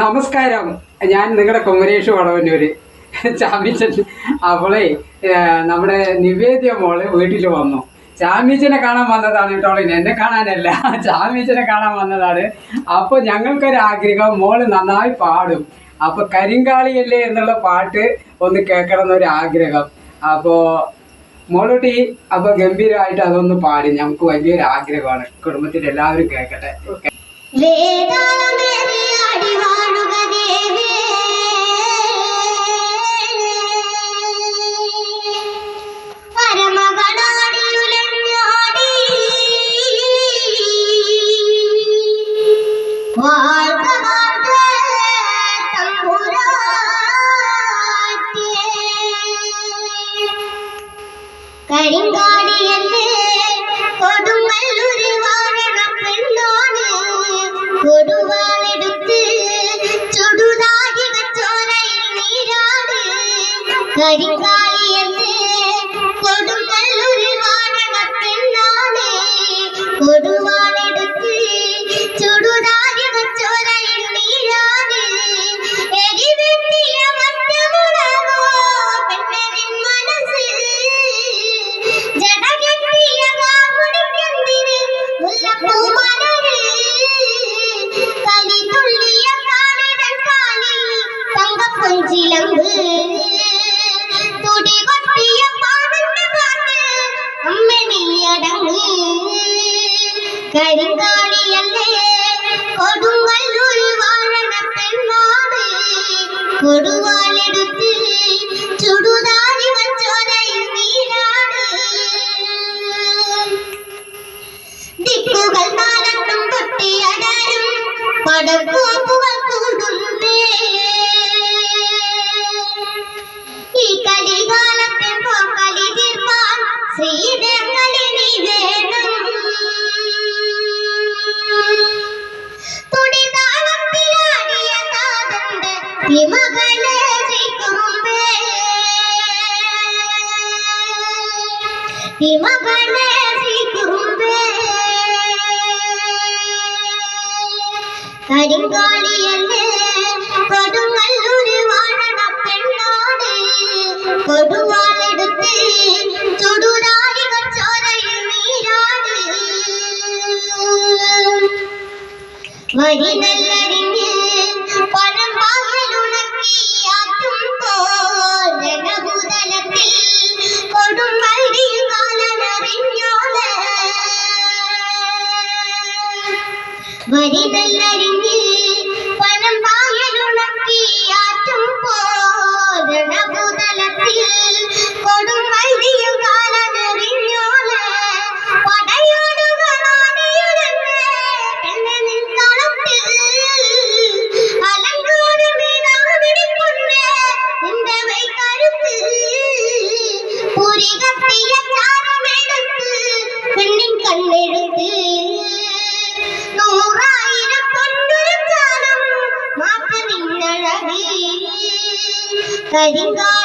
നമസ്കാരം. ഞാൻ നിങ്ങളുടെ കുമരേഷ് വടവന്നൂര്. ചാമ്യച്ചൻ അവളെ നമ്മുടെ നിവേദ്യ മോളെ വീട്ടിൽ വന്നു. ചാമിച്ചനെ കാണാൻ വന്നതാണ് കേട്ടോ എന്നെ കാണാനല്ല. ചാമിച്ചനെ കാണാൻ വന്നതാണ്. അപ്പോൾ ഞങ്ങൾക്കൊരു ആഗ്രഹം മോൾ നന്നായി പാടും. അപ്പോൾ കരിങ്കാളിയല്ലേ എന്നുള്ള പാട്ട് ഒന്ന് കേൾക്കണം എന്നൊരു ആഗ്രഹം അപ്പോൾ മോളൂട്ടി അപ്പോൾ ഗംഭീരമായിട്ട് അതൊന്ന് പാടി. ഞങ്ങൾക്ക് വലിയൊരു ആഗ്രഹമാണ് കുടുംബത്തിൽ എല്ലാവരും കേൾക്കട്ടെ വാഴ്ക വാഴ്ക തമ്പുരാട്ടി. കരിങ്കാടിയല്ലേ കൊടുങ്ങല്ലൂര് വാഴണ പെണ്ണാണ് കൊടുവാളെടുത്ത് ചുടുതാരി ചോരയിൽ നീരാട് കരിങ്കാളിയല്ലേ കരിങ്കാളിയല്ലേ കൊടുങ്ങല്ലൂർ വാഴണ പെണ്ണാണ് കൊടുവാലെടുത്ത് ചുടുതാരി വച്ചോരയിൽ നീരാട്. ദിക്കുകൾ നാലെണ്ണം പൊട്ടിയടരും പടക്കോപ്പുകൾ കൂടുന്നേ കരിങ്കാളിയല്ലേ കൊടുങ്ങല്ലൂര് വാഴണ പെണ്ണാട്. കൊടുവാളെടുത്ത് ചുടുരാടി ചോരയിൽ നീരാട്. വരി നെല്ലരിഞ്ഞ് വരി Thank go.